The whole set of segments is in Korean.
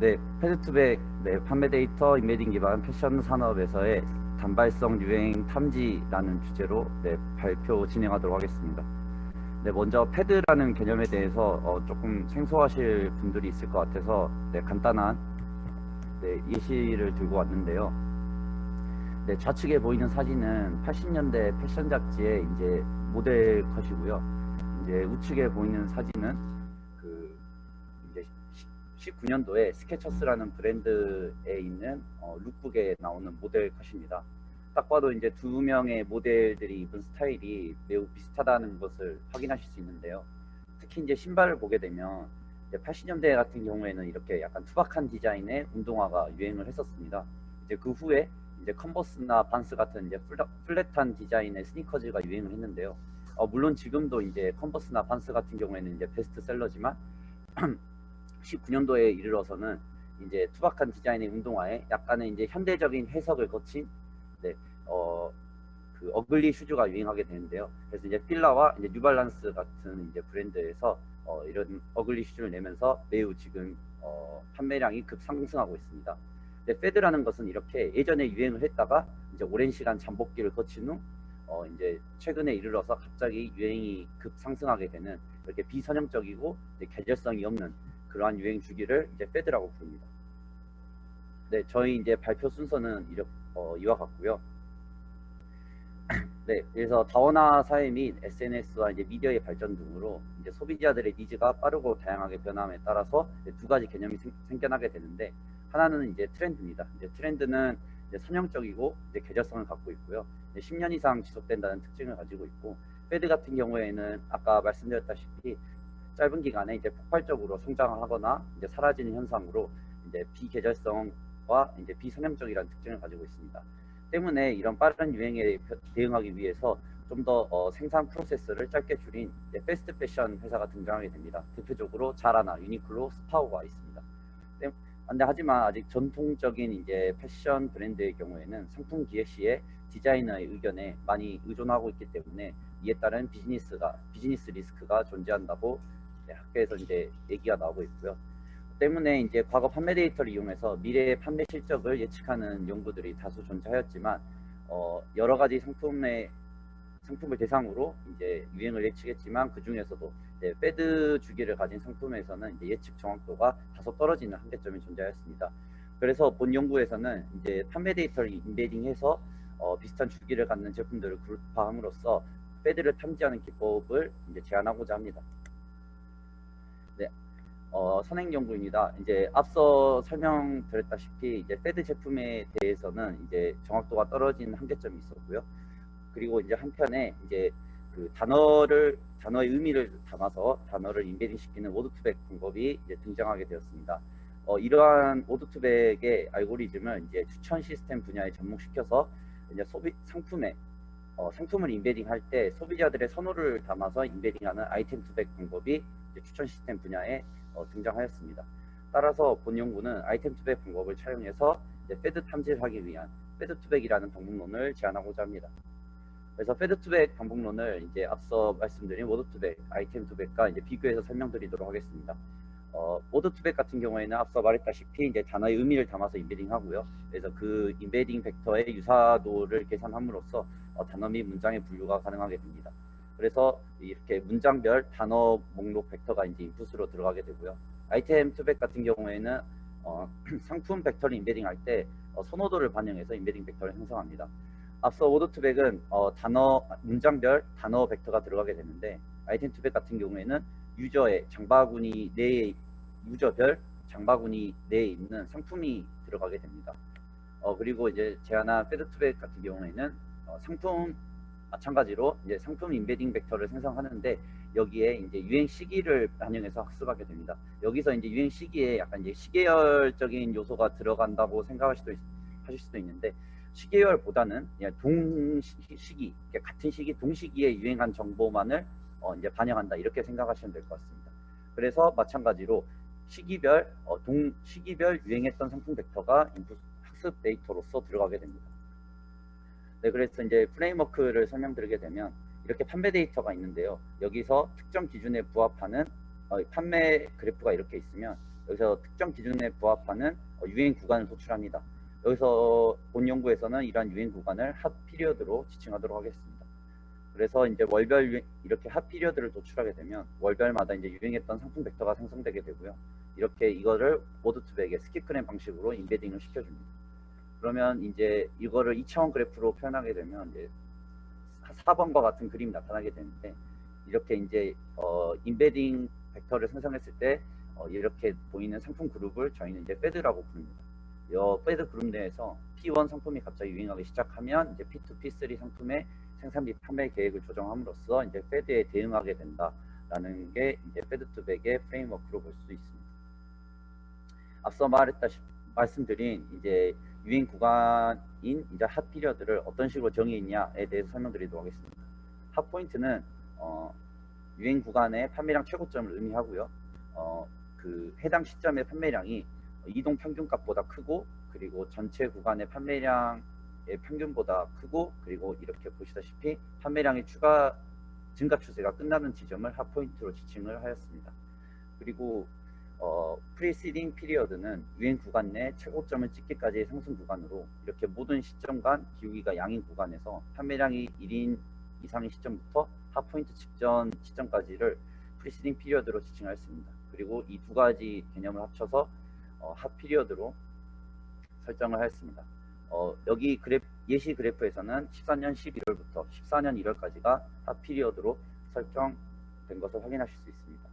네, 패드투백 네, 판매 데이터 인베딩 기반 패션 산업에서의 단발성 유행 탐지라는 주제로 네, 발표 진행하도록 하겠습니다. 네, 먼저 패드라는 개념에 대해서 어, 조금 생소하실 분들이 있을 것 같아서 네, 간단한 네, 예시를 들고 왔는데요. 네, 좌측에 보이는 사진은 80년대 패션 잡지의 이제 모델 컷이고요. 이제 우측에 보이는 사진은 19년도에 스케쳐스라는 브랜드에 있는 어, 룩북에 나오는 모델 컷입니다. 딱 봐도 이제 두 명의 모델들이 입은 스타일이 매우 비슷하다는 것을 확인하실 수 있는데요. 특히 이제 신발을 보게 되면 이제 80년대 같은 경우에는 이렇게 약간 투박한 디자인의 운동화가 유행을 했었습니다. 이제 그 후에 이제 컨버스나 반스 같은 이제 플랫, 플랫한 디자인의 스니커즈가 유행을 했는데요. 어, 물론 지금도 이제 컨버스나 반스 같은 경우에는 이제 베스트셀러지만 19년도에 이르러서는 이제 투박한 디자인의 운동화에 약간의 이제 현대적인 해석을 거친 네, 어, 그 어글리 슈즈가 유행하게 되는데요. 그래서 이제 필라와 이제 뉴발란스 같은 이제 브랜드에서 어, 이런 어글리 슈즈를 내면서 매우 지금 어, 판매량이 급상승하고 있습니다. 근데 패드라는 것은 이렇게 예전에 유행을 했다가 이제 오랜 시간 잠복기를 거친 후 어, 이제 최근에 이르러서 갑자기 유행이 급상승하게 되는 이렇게 비선형적이고 계절성이 없는 그러한 유행 주기를 이제 패드라고 부릅니다. 네, 저희 이제 발표 순서는 이렇, 어, 이와 같고요. 네, 그래서 다원화 사회 및 SNS와 이제 미디어의 발전 등으로 이제 소비자들의 니즈가 빠르고 다양하게 변함에 따라서 두 가지 개념이 생, 생겨나게 되는데 하나는 이제 트렌드입니다. 이제 트렌드는 이제 선형적이고 이제 계절성을 갖고 있고요. 이제 10년 이상 지속된다는 특징을 가지고 있고 패드 같은 경우에는 아까 말씀드렸다시피 짧은 기간에 이제 폭발적으로 성장하거나 이제 사라지는 현상으로 이제 비계절성과 이제 비선형적이라는 특징을 가지고 있습니다. 때문에 이런 빠른 유행에 대응하기 위해서 좀더 어, 생산 프로세스를 짧게 줄인 패스트 패션 회사가 등장하게 됩니다. 대표적으로 자라나, 유니클로, 스파오가 있습니다. 때- 근데 하지만 아직 전통적인 이제 패션 브랜드의 경우에는 상품 기획 시에 디자이너의 의견에 많이 의존하고 있기 때문에 이에 따른 비즈니스가 비즈니스 리스크가 존재한다고 네, 학교에서 이제 얘기가 나오고 있고요. 때문에 이제 과거 판매 데이터를 이용해서 미래의 판매 실적을 예측하는 연구들이 다수 존재하였지만 어, 여러 가지 상품의 상품을 대상으로 이제 유행을 예측했지만 그 중에서도 이제 패드 주기를 가진 상품에서는 이제 예측 정확도가 다소 떨어지는 한계점이 존재하였습니다. 그래서 본 연구에서는 이제 판매 데이터를 인베딩해서 어, 비슷한 주기를 갖는 제품들을 그룹화함으로써 패드를 탐지하는 기법을 이제 제안하고자 합니다. 네, 어, 선행 연구입니다. 이제 앞서 설명드렸다시피 이제 패드 제품에 대해서는 이제 정확도가 떨어진 한계점이 있었고요. 그리고 이제 한편에 이제 그 단어를 단어의 의미를 담아서 단어를 인베딩 시키는 워드투백 방법이 이제 등장하게 되었습니다. 어, 이러한 워드투백의 알고리즘을 이제 추천 시스템 분야에 접목시켜서 이제 소비 상품에 어, 상품을 인베딩 할 때 소비자들의 선호를 담아서 인베딩하는 아이템 투백 방법이 추천 시스템 분야에 어, 등장하였습니다. 따라서 본 연구는 아이템 투백 방법을 차용해서 패드 탐지를 하기 위한 패드 투백이라는 방법론을 제안하고자 합니다. 그래서 패드 투백 방법론을 이제 앞서 말씀드린 워드 투백, 아이템 투백과 이제 비교해서 설명드리도록 하겠습니다. 어, 워드 투백 같은 경우에는 앞서 말했다시피 이제 단어의 의미를 담아서 인베딩 하고요. 그래서 그 인베딩 벡터의 유사도를 계산함으로써 어, 단어 및 문장의 분류가 가능하게 됩니다. 그래서 이렇게 문장별 단어 목록 벡터가 이제 인풋으로 들어가게 되고요. 아이템 투백 같은 경우에는 어, 상품 벡터를 인베딩 할때 어, 선호도를 반영해서 인베딩 벡터를 형성합니다. 앞서 워드 투백은 어, 단어 문장별 단어 벡터가 들어가게 되는데 아이템 투백 같은 경우에는 유저의 장바구니 내에 유저별 장바구니 내에 있는 상품이 들어가게 됩니다. 어, 그리고 이제 제안한 패드 투백 같은 경우에는 어, 상품 마찬가지로 이제 상품 인베딩 벡터를 생성하는데 여기에 이제 유행 시기를 반영해서 학습하게 됩니다. 여기서 이제 유행 시기에 약간 이제 시계열적인 요소가 들어간다고 생각할 수도 있, 하실 수도 있는데 시계열보다는 동시기 같은 시기 동시기에 유행한 정보만을 어, 이제 반영한다 이렇게 생각하시면 될 것 같습니다. 그래서 마찬가지로 시기별 어, 동 시기별 유행했던 상품 벡터가 인풋 학습 데이터로서 들어가게 됩니다. 네, 그래서 이제 프레임워크를 설명드리게 되면 이렇게 판매 데이터가 있는데요. 여기서 특정 기준에 부합하는 어, 판매 그래프가 이렇게 있으면 여기서 특정 기준에 부합하는 어, 유행 구간을 도출합니다. 여기서 본 연구에서는 이러한 유행 구간을 핫 피리어드로 지칭하도록 하겠습니다. 그래서 이제 월별 이렇게 핫 피리어드를 도출하게 되면 월별마다 이제 유행했던 상품 벡터가 생성되게 되고요. 이렇게 이거를 모드 투백의 스킵그램 방식으로 인베딩을 시켜줍니다. 그러면 이제 이거를 2차원 그래프로 표현하게 되면 이제 4번과 같은 그림이 나타나게 되는데 이렇게 이제 어, 인베딩 벡터를 생성했을 때 어, 이렇게 보이는 상품 그룹을 저희는 이제 패드라고 부릅니다. 이 패드 그룹 내에서 P1 상품이 갑자기 유행하기 시작하면 이제 P2, P3 상품의 생산 및 판매 계획을 조정함으로써 이제 패드에 대응하게 된다라는 게 이제 패드 투백의 프레임워크로 볼 수 있습니다. 앞서 말했다시피 말씀드린 이제 유행 구간인 이제 핫 피리어드를 어떤 식으로 정의했냐에 대해서 설명드리도록 하겠습니다. 핫 포인트는 어, 유행 구간의 판매량 최고점을 의미하고요. 어, 그 해당 시점의 판매량이 이동 평균값보다 크고 그리고 전체 구간의 판매량의 평균보다 크고 그리고 이렇게 보시다시피 판매량의 추가 증가 추세가 끝나는 지점을 핫 포인트로 지칭을 하였습니다. 그리고 어, 프리시딩 피리어드는 유행 구간 내 최고점을 찍기까지의 상승 구간으로 이렇게 모든 시점 간 기울기가 양인 구간에서 판매량이 1인 이상의 시점부터 핫포인트 직전 시점까지를 프리시딩 피리어드로 지칭하였습니다. 그리고 이 두 가지 개념을 합쳐서 어, 핫 피리어드로 설정을 하였습니다. 어, 여기 그래프, 예시 그래프에서는 14년 11월부터 14년 1월까지가 핫 피리어드로 설정된 것을 확인하실 수 있습니다.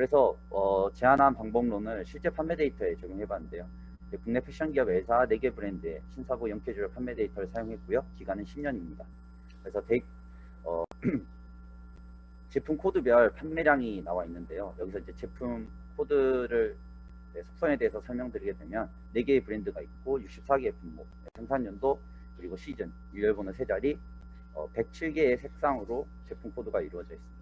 그래서 어, 제안한 방법론을 실제 판매 데이터에 적용해 봤는데요. 네, 국내 패션 기업 L사 4개 브랜드의 신사부 영캐주얼 판매 데이터를 사용했고요. 기간은 10년입니다. 그래서 데이, 어, 제품 코드별 판매량이 나와 있는데요. 여기서 이제 제품 코드를 네, 속성에 대해서 설명드리게 되면 4개의 브랜드가 있고 64개의 품목, 생산 연도, 그리고 시즌, 유혈번호 세 자리, 어, 107개의 색상으로 제품 코드가 이루어져 있습니다.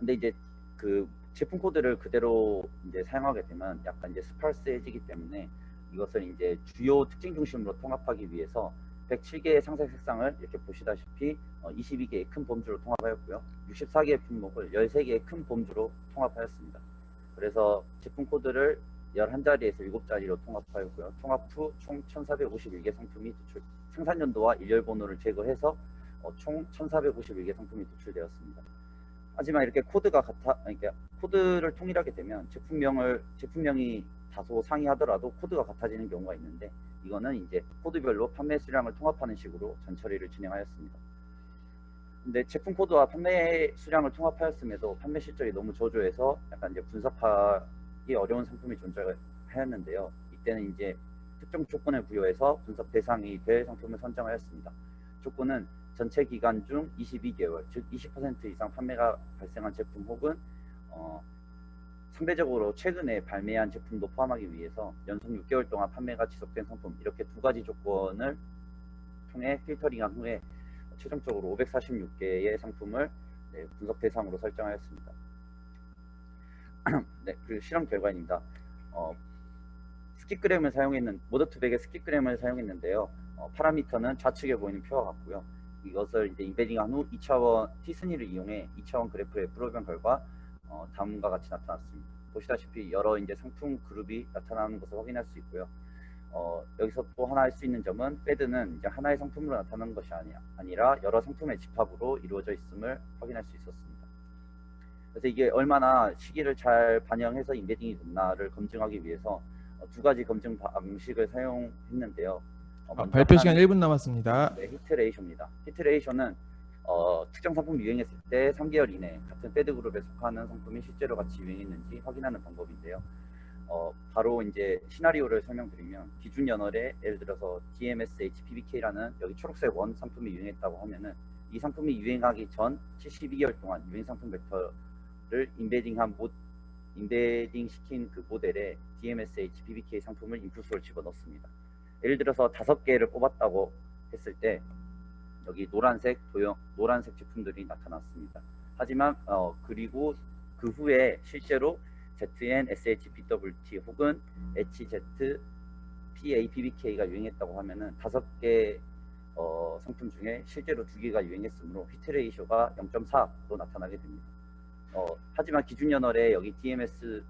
근데 이제 그 제품 코드를 그대로 이제 사용하게 되면 약간 이제 스파르스해지기 때문에 이것을 이제 주요 특징 중심으로 통합하기 위해서 107개의 상색 색상을 이렇게 보시다시피 어, 22개의 큰 범주로 통합하였고요. 64개의 품목을 13개의 큰 범주로 통합하였습니다. 그래서 제품 코드를 11자리에서 7자리로 통합하였고요. 통합 후 총 1451개 상품이 도출, 생산 연도와 일열 번호를 제거해서 어, 총 1451개 상품이 도출되었습니다. 하지만 이렇게 코드가 같아, 그러니까 코드를 통일하게 되면 제품명을 제품명이 다소 상이하더라도 코드가 같아지는 경우가 있는데 이거는 이제 코드별로 판매 수량을 통합하는 식으로 전처리를 진행하였습니다. 근데 제품 코드와 판매 수량을 통합하였음에도 판매 실적이 너무 저조해서 약간 이제 분석하기 어려운 상품이 존재하였는데요. 이때는 이제 특정 조건을 부여해서 분석 대상이 될 상품을 선정하였습니다. 조건은 전체 기간 중 22개월, 즉 20% 이상 판매가 발생한 제품 혹은 어, 상대적으로 최근에 발매한 제품도 포함하기 위해서 연속 6개월 동안 판매가 지속된 상품 이렇게 두 가지 조건을 통해 필터링한 후에 최종적으로 546개의 상품을 네, 분석 대상으로 설정하였습니다. 네, 그 실험 결과입니다. 어, 스킵그램을 사용했는 모더투백의 스킵그램을 사용했는데요. 어, 파라미터는 좌측에 보이는 표와 같고요. 이것을 이제 인베딩한 후 2차원 티스니를 이용해 2차원 그래프에 풀어본 결과 어, 다음과 같이 나타났습니다. 보시다시피 여러 이제 상품 그룹이 나타나는 것을 확인할 수 있고요. 어, 여기서 또 하나 할 수 있는 점은 패드는 이제 하나의 상품으로 나타나는 것이 아니, 아니라 여러 상품의 집합으로 이루어져 있음을 확인할 수 있었습니다. 그래서 이게 얼마나 시기를 잘 반영해서 인베딩이 됐나를 검증하기 위해서 어, 두 가지 검증 방식을 사용했는데요. 어, 아, 먼저 발표 시간 하나는 1분 남았습니다. 네, 히트 레이쇼입니다. 히트 레이쇼는 어, 특정 상품이 유행했을 때 3개월 이내 같은 패드 그룹에 속하는 상품이 실제로 같이 유행했는지 확인하는 방법인데요. 어, 바로 이제 시나리오를 설명드리면 기준 연월에 예를 들어서 DMS HPBK라는 여기 초록색 원 상품이 유행했다고 하면은 이 상품이 유행하기 전 72개월 동안 유행 상품 벡터를 인베딩한 모 인베딩 시킨 그 모델에 DMS HPBK 상품을 인풋으로 집어넣습니다. 예를 들어서 다섯 개를 뽑았다고 했을 때 여기 노란색 도형 노란색 제품들이 나타났습니다. 하지만 어 그리고 그 후에 실제로 ZN, SHBWT 혹은 HZ, PAPBK가 유행했다고 하면은 다섯 개 어, 상품 중에 실제로 두 개가 유행했으므로 히트 레이쇼가 0.4로 나타나게 됩니다. 어, 하지만 기준 연월에 여기 DMS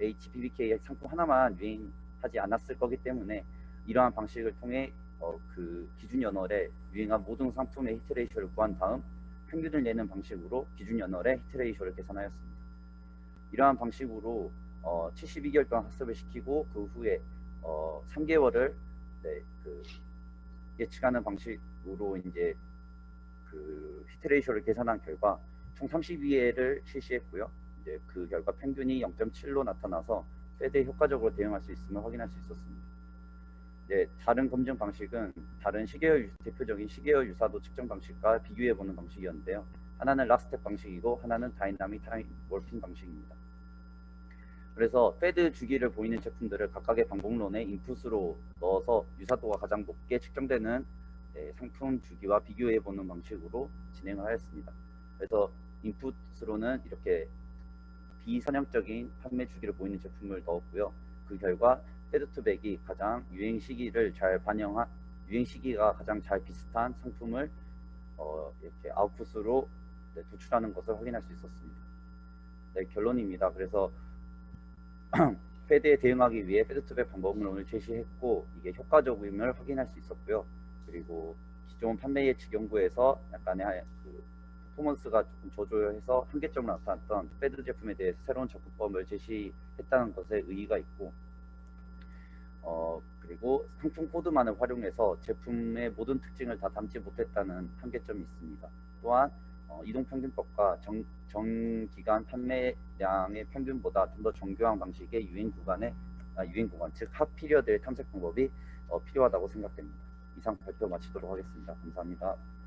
HBBK 상품 하나만 유행하지 않았을 거기 때문에 이러한 방식을 통해 어, 그 기준 연월에 유행한 모든 상품의 히트 레이쇼를 구한 다음 평균을 내는 방식으로 기준 연월의 히트 레이쇼를 계산하였습니다. 이러한 방식으로 어, 72개월 동안 학습을 시키고 그 후에 어, 3개월을 네, 그 예측하는 방식으로 이제 그 히트 레이쇼를 계산한 결과 총 32회를 실시했고요. 이제 그 결과 평균이 0.7로 나타나서 패드에 효과적으로 대응할 수 있음을 확인할 수 있었습니다. 이제 다른 검증 방식은 다른 시계열 유- 대표적인 시계열 유사도 측정 방식과 비교해 보는 방식이었는데요. 하나는 라스텝 방식이고 하나는 다이나믹 타임 월핑 방식입니다. 그래서 패드 주기를 보이는 제품들을 각각의 방법론에 인풋으로 넣어서 유사도가 가장 높게 측정되는 네, 상품 주기와 비교해 보는 방식으로 진행을 하였습니다. 그래서 인풋으로는 이렇게 비선형적인 판매 주기를 보이는 제품을 넣었고요. 그 결과 패드투백이 가장 유행 시기를 잘 반영한 유행 시기가 가장 잘 비슷한 상품을 어, 이렇게 아웃풋으로 네, 도출하는 것을 확인할 수 있었습니다. 네, 결론입니다. 그래서 패드에 대응하기 위해 패드투백 방법론을 제시했고 이게 효과적임을 확인할 수 있었고요. 그리고 기존 판매 예측 연구에서 약간의 하- 그 퍼포먼스가 조금 저조해서 한계점을 나타났던 패드 제품에 대해서 새로운 접근법을 제시했다는 것에 의의가 있고 어 그리고 상품 코드만을 활용해서 제품의 모든 특징을 다 담지 못했다는 한계점이 있습니다. 또한 어, 이동평균법과 정, 정기간 판매량의 평균보다 좀 더 정교한 방식의 유행 구간의 아, 유행 구간 즉 핫피리어드의 탐색 방법이 어, 필요하다고 생각됩니다. 이상 발표 마치도록 하겠습니다. 감사합니다.